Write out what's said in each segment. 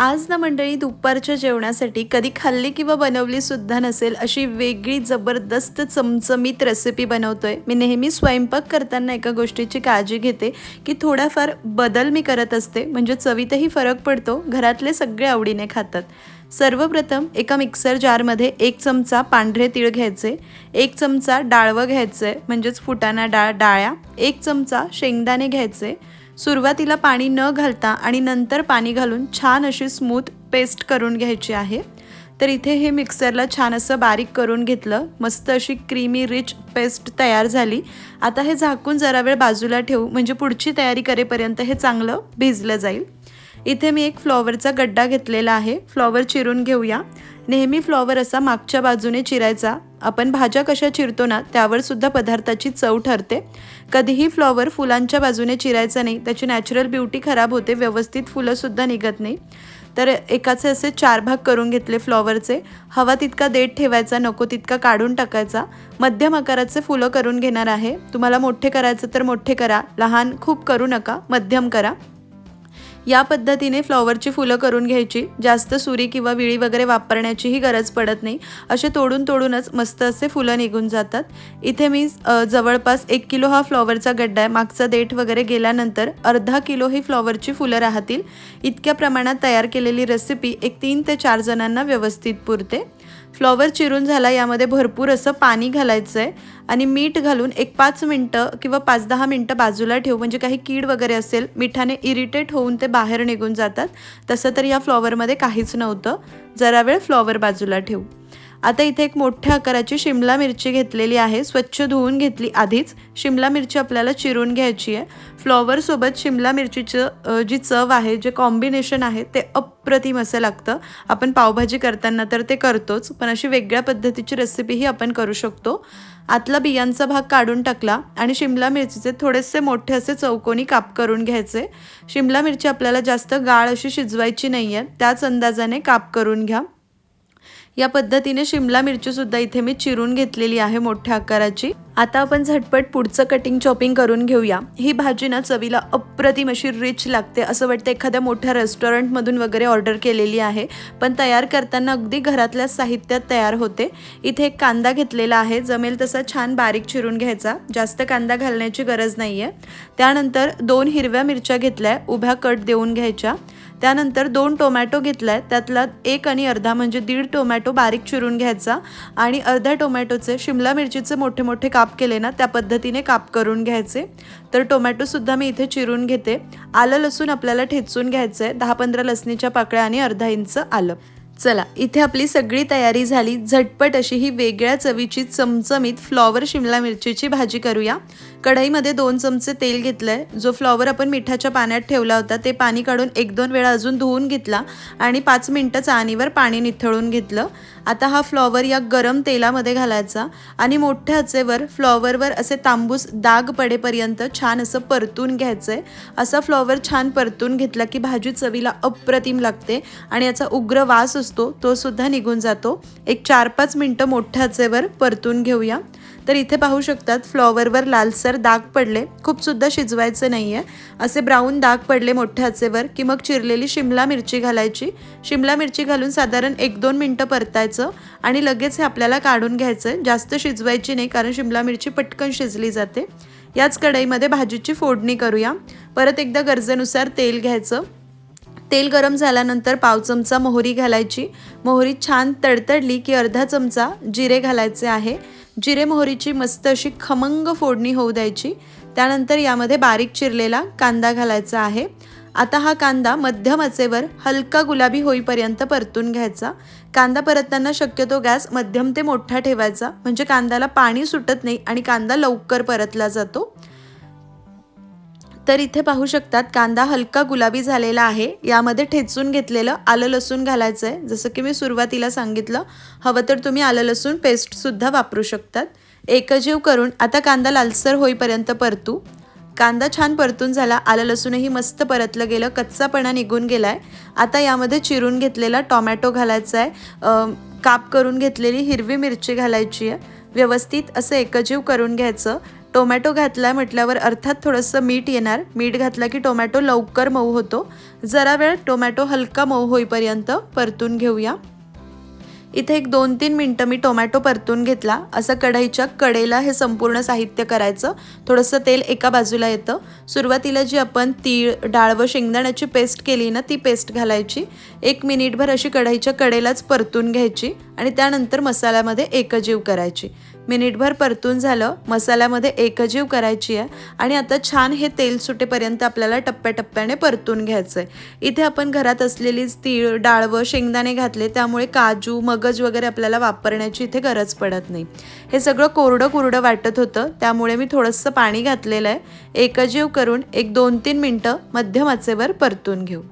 आज ना मंडळी दुपारच्या जेवणासाठी कधी खाल्ली किंवा बनवली सुद्धा नसेल अशी वेगळी जबरदस्त चमचमीत रेसिपी बनवतोय. मी नेहमी स्वयंपाक करताना एका गोष्टीची काळजी घेते की थोडाफार बदल मी करत असते. म्हणजे चवीतही फरक पडतो घरातले सगळे आवडीने खातात. सर्वप्रथम एका मिक्सर जारमध्ये एक चमचा पांढरे तीळ घ्यायचे एक चमचा डाळवं घ्यायचं आहे म्हणजेच फुटाणा डाळ डाळ्या एक चमचा शेंगदाणे घ्यायचे सुरुवातीला पाणी न घालता आणि नंतर पाणी घालून छान अशी स्मूथ पेस्ट करून घ्यायची आहे. तर इथे हे मिक्सरला छान असं बारीक करून घेतलं. मस्त अशी क्रीमी रिच पेस्ट तयार झाली. आता हे झाकून जरा वेळ बाजूला ठेवू. म्हणजे पुढची तयारी करेपर्यंत हे चांगलं भिजलं जाईल. इथे मी एक फ्लॉवरचा गड्डा घेतलेला आहे. फ्लॉवर चिरून घेऊया. नेहमी फ्लॉवर असा मागच्या बाजूने चिरायचा. आपण भाज्या कशा चिरतो ना त्यावर सुद्धा पदार्थाची चव ठरते. कधीही फ्लॉवर फुलांच्या बाजूने चिरायचा नाही त्याची नॅचरल ब्युटी खराब होते व्यवस्थित फुलंसुद्धा निघत नाही. तर एकाचे असे चार भाग करून घेतले फ्लॉवरचे. हवा तितका देठ ठेवायचा नको तितका काढून टाकायचा. मध्यम आकाराचे फुलं करून घेणार आहे. तुम्हाला मोठे करायचं तर मोठे करा. लहान खूप करू नका मध्यम करा. या पद्धतीने फ्लॉवरची फुलं करून घ्यायची. जास्त सुरी किंवा विळी वगैरे वापरण्याचीही गरज पडत नाही. असे तोडून तोडूनच मस्त असे फुलं निघून जातात. इथे मी जवळपास एक किलो हा फ्लॉवरचा गड्डा आहे. मागचा देठ वगैरे गेल्यानंतर अर्धा किलो ही फ्लॉवरची फुलं राहतील. इतक्या प्रमाणात तयार केलेली रेसिपी एक तीन ते चार जणांना व्यवस्थित पुरते. फ्लॉवर चिरून झाला यामध्ये भरपूर असं पाणी घालायचं आहे आणि मीठ घालून एक पाच मिनटं किंवा पाच दहा मिनटं बाजूला ठेवू म्हणजे काही कीड वगैरे असेल मिठाने इरिटेट होऊन ते बाहेर निघून जातात. तसं तर या फ्लॉवरमध्ये काहीच नव्हतं. जरा वेळ फ्लॉवर बाजूला ठेवू. आता इथे एक मोठ्या आकाराची शिमला मिरची घेतलेली आहे. स्वच्छ धुवून घेतली आधीच. शिमला मिरची आपल्याला चिरून घ्यायची आहे. फ्लॉवरसोबत शिमला मिरचीचं जी चव आहे जे कॉम्बिनेशन आहे ते अप्रतिम असं लागतं. आपण पावभाजी करताना तर ते करतोच पण अशी वेगळ्या पद्धतीची रेसिपीही आपण करू शकतो. आतला बियांचा भाग काढून टाकला आणि शिमला मिरचीचे थोडेसे मोठे असे चौकोनी काप करून घ्यायचे. शिमला मिरची आपल्याला जास्त गाळ अशी शिजवायची नाही आहे त्याच अंदाजाने काप करून घ्या. या पद्धतीने शिमला मिरचीसुद्धा इथे मी चिरून घेतलेली आहे मोठ्या आकाराची. आता आपण झटपट पुढचं कटिंग चॉपिंग करून घेऊया. ही भाजी ना चवीला अप्रतिम अशी रिच लागते असं वाटतं एखाद्या मोठ्या रेस्टॉरंटमधून वगैरे ऑर्डर केलेली आहे. पण तयार करताना अगदी घरातल्या साहित्यात तयार होते. इथे एक कांदा घेतलेला आहे. जमेल तसा छान बारीक चिरून घ्यायचा. जास्त कांदा घालण्याची गरज नाही आहे त्यानंतर दोन हिरव्या मिरच्या घेतल्या. उभ्या कट देऊन घ्यायच्या. त्यानंतर दोन टोमॅटो घेतला आहे त्यातला एक आणि अर्धा म्हणजे दीड टोमॅटो बारीक चिरून घ्यायचा आणि अर्ध्या टोमॅटोचे शिमला मिरचीचे मोठे मोठे काप केले ना त्या पद्धतीने काप करून घ्यायचे. तर टोमॅटोसुद्धा मी इथे चिरून घेते. आलं लसूण आपल्याला ठेचून घ्यायचं आहे दहा पंधरा लसणीच्या पाकळ्या आणि अर्धा इंच आलं. चला इथे आपली सगळी तयारी झाली. झटपट अशी ही वेगळ्या चवीची चमचमीत फ्लॉवर शिमला मिरचीची भाजी करूया. कढईमध्ये दोन चमचे तेल घेतलं आहे जो फ्लॉवर आपण मिठाच्या पाण्यात ठेवला होता ते पाणी काढून एक दोन वेळा अजून धुवून घेतला आणि पाच मिनटं चाणीवर पाणी निथळून घेतलं. आता हा फ्लॉवर या गरम तेलामध्ये घालायचा आणि मोठ्या आचेवर फ्लॉवरवर असे तांबूस दाग पडेपर्यंत छान असं परतून घ्यायचं आहे असा फ्लॉवर छान परतून घेतला की भाजी चवीला अप्रतिम लागते आणि याचा उग्र वास असतो तो सुद्धा निघून जातो. एक चार पाच मिनटं मोठ्या आचेवर परतून घेऊया. तर इथे पाहू शकतात फ्लॉवरवर लालसर दाग पडले. खूप सुद्धा शिजवायचं नाही आहे असे ब्राऊन दाग पडले मोठ्या आचेवर की मग चिरलेली शिमला मिरची घालायची. शिमला मिरची घालून साधारण एक दोन मिनटं परतायचं आणि लगेच हे आपल्याला काढून घ्यायचं जास्त शिजवायची नाही कारण शिमला मिरची पटकन शिजली जाते. याच कढईमध्ये भाजीची फोडणी करूया. परत एकदा गरजेनुसार तेल घ्यायचं. तेल गरम झाल्यानंतर पाव चमचा मोहरी घालायची. मोहरी छान तडतडली की अर्धा चमचा जिरे घालायचे आहे. जिरे मोहरीची मस्त अशी खमंग फोडणी होऊ द्यायची. त्यानंतर यामध्ये बारीक चिरलेला कांदा घालायचा आहे. आता हा कांदा मध्यम आचेवर हलका गुलाबी होईपर्यंत परतून घ्यायचा. कांदा परतताना शक्यतो गॅस मध्यम ते मोठा ठेवायचा. म्हणजे कांद्याला पाणी सुटत नाही आणि कांदा लवकर परतला जातो. तर इथे पाहू शकतात कांदा हलका गुलाबी झालेला आहे. यामध्ये ठेचून घेतलेलं आलं लसूण घालायचं आहे जसं की मी सुरुवातीला सांगितलं हवं तर तुम्ही आलं लसूण पेस्टसुद्धा वापरू शकतात. एकजीव करून आता कांदा लालसर होईपर्यंत परतू. कांदा छान परतून झाला आलं लसूणही मस्त परतलं गेलं कच्चापणा निघून गेला आहे आता यामध्ये चिरून घेतलेला टॉमॅटो घालायचा आहे काप करून घेतलेली हिरवी मिरची घालायची आहे व्यवस्थित असं एकजीव करून घ्यायचं. टोमॅटो घातला म्हटल्यावर अर्थात थोडंसं मीठ येणार. मीठ घातलं की टोमॅटो लवकर मऊ होतो. जरा वेळ टोमॅटो हलका मऊ होईपर्यंत परतून घेऊया. इथे एक दोन तीन मिनटं मी टोमॅटो परतून घेतला. असं कढईच्या कडेला हे संपूर्ण साहित्य करायचं. थोडंसं तेल एका बाजूला येतं. सुरुवातीला जी आपण तीळ डाळ व शेंगदाण्याची पेस्ट केली ना ती पेस्ट घालायची. एक मिनिटभर अशी कढईच्या कडेलाच परतून घ्यायची आणि त्यानंतर मसाल्यामध्ये एकजीव करायची. मिनिटभर परतून झालं मसाल्यामध्ये एकजीव करायची आहे आणि आता छान हे तेल सुटेपर्यंत आपल्याला टप्प्याटप्प्याने परतून घ्यायचं आहे इथे आपण घरात असलेलीच तीळ डाळ व शेंगदाणे घातले त्यामुळे काजू मग मगज वगैरे आपल्याला वापरण्याची इथे गरज पडत नाही. हे सगळं कोरडं कोरडं वाटत होतं. त्यामुळे मी थोडंसं पाणी घातलेलं आहे. एकजीव करून एक दोन तीन मिनटं मध्यम आचेवर परतून घेऊ.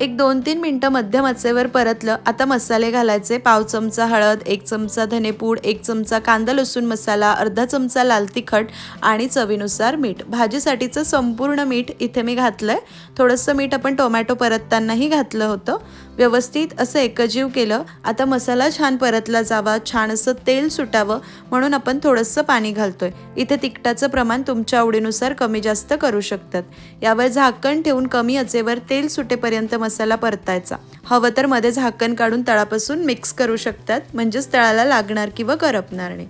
एक दोन तीन मिनटं मध्यम आचेवर परतलं. आता मसाले घालायचे. पाव चमचा हळद एक चमचा धनेपूड एक चमचा कांदा लसूण मसाला अर्धा चमचा लाल तिखट आणि चवीनुसार मीठ. भाजीसाठीचं संपूर्ण मीठ इथे मी घातलं आहे थोडंसं मीठ आपण टोमॅटो परततानाही घातलं होतं. व्यवस्थित असं एकजीव केलं. आता मसाला छान परतला जावा छान असं तेल सुटावं म्हणून आपण थोडंसं पाणी घालतोय. इथे तिखटाचं प्रमाण तुमच्या आवडीनुसार कमी जास्त करू शकतात. यावर झाकण ठेवून कमी अचेवर तेल सुटेपर्यंत मसाला परतायचा. हवं तर मध्ये झाकण काढून तळापासून मिक्स करू शकतात म्हणजेच तळाला लागणार किंवा करपणार नाही.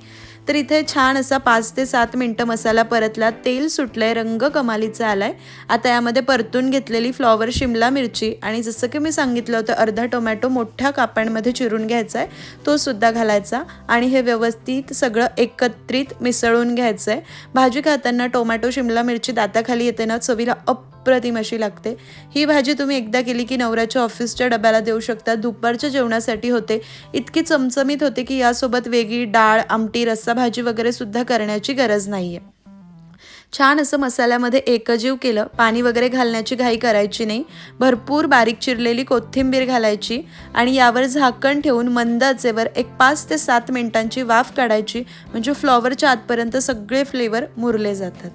तर इथे छान असा पाच ते सात मिनटं मसाला परतला. तेल सुटलंय रंग कमालीचा आलाय. आता यामध्ये परतून घेतलेली फ्लॉवर शिमला मिरची आणि जसं की मी सांगितलं होतं अर्धा टोमॅटो मोठ्या कापांमध्ये चिरून घ्यायचा आहे तो सुद्धा घालायचा. आणि हे व्यवस्थित सगळं एकत्रित मिसळून घ्यायचं आहे भाजी खाताना टोमॅटो शिमला मिरची दाताखाली येते ना चवीला अप अप्रतिम अशी लागते. ही भाजी तुम्ही एकदा केली की नवऱ्याच्या ऑफिसच्या डब्याला देऊ शकता. दुपारच्या जेवणासाठी होते. इतकी चमचमीत होते की यासोबत वेगळी डाळ आमटी रस्सा भाजी वगैरे सुद्धा करण्याची गरज नाही आहे छान असं मसाल्यामध्ये एकजीव केलं. पाणी वगैरे घालण्याची घाई करायची नाही. भरपूर बारीक चिरलेली कोथिंबीर घालायची आणि यावर झाकण ठेवून मंद आचेवर एक पाच ते सात मिनिटांची वाफ काढायची. म्हणजे फ्लॉवरच्या आतपर्यंत सगळे फ्लेवर मुरले जातात.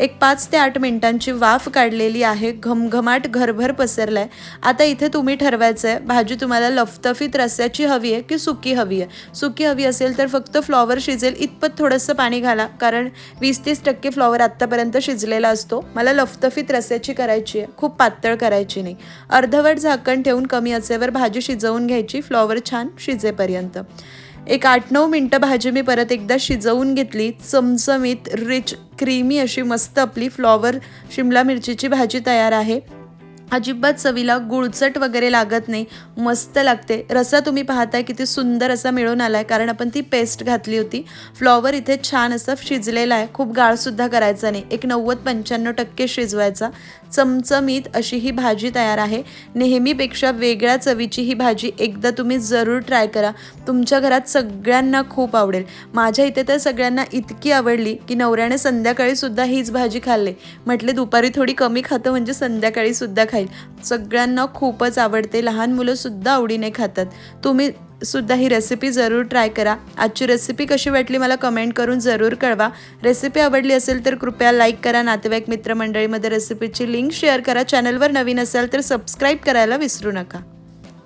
एक पाच ते आठ मिनिटांची वाफ काढलेली आहे. घमघमाट घरभर पसरलाय. आता इथे तुम्ही ठरवायचं आहे भाजी तुम्हाला लफतफीत रस्याची हवी आहे की सुकी हवी आहे? सुकी हवी असेल तर फक्त फ्लॉवर शिजेल इतपत थोडंसं पाणी घाला कारण वीस तीस टक्के फ्लॉवर आत्तापर्यंत शिजलेला असतो. मला लफतफीत रस्याची करायची आहे खूप पातळ करायची नाही. अर्धवट झाकण ठेवून कमी असेवर भाजी शिजवून घ्यायची फ्लॉवर छान शिजेपर्यंत. एक आठ नऊ मिनटं भाजी मी परत एकदा शिजवून घेतली चमचमीत रिच क्रीमी अशी मस्त आपली फ्लॉवर शिमला मिरचीची भाजी तयार आहे. अजिबात चवीला गुळचट वगैरे लागत नाही. मस्त लागते. रसा तुम्ही पाहताय किती सुंदर असा मिळून आला आहे कारण आपण ती पेस्ट घातली होती. फ्लॉवर इथे छान असं शिजलेला आहे. खूप गाळसुद्धा करायचा नाही. एक नव्वद पंच्याण्णव टक्के शिजवायचा. चमचमीत अशी ही भाजी तयार आहे. नेहमीपेक्षा वेगळ्या चवीची ही भाजी एकदा तुम्ही जरूर ट्राय करा. तुमच्या घरात सगळ्यांना खूप आवडेल. माझ्या इथे तर सगळ्यांना इतकी आवडली की नवऱ्याने संध्याकाळीसुद्धा हीच भाजी खाल्ली. म्हटले दुपारी थोडी कमी खातं म्हणजे संध्याकाळीसुद्धा खाई खाईल सगळ्यांना खूपच आवडते. लहान मुलंसुद्धा आवडीने खातात. तुम्ही सुद्धा ही रेसिपी जरूर ट्राय करा. आजची रेसिपी कशी वाटली मला कमेंट करून जरूर कळवा. रेसिपी आवडली असेल तर कृपया लाईक करा. नातेवाईक मित्रमंडळीमध्ये रेसिपीची लिंक शेअर करा. चॅनलवर नवीन असाल तर सबस्क्राईब करायला विसरू नका.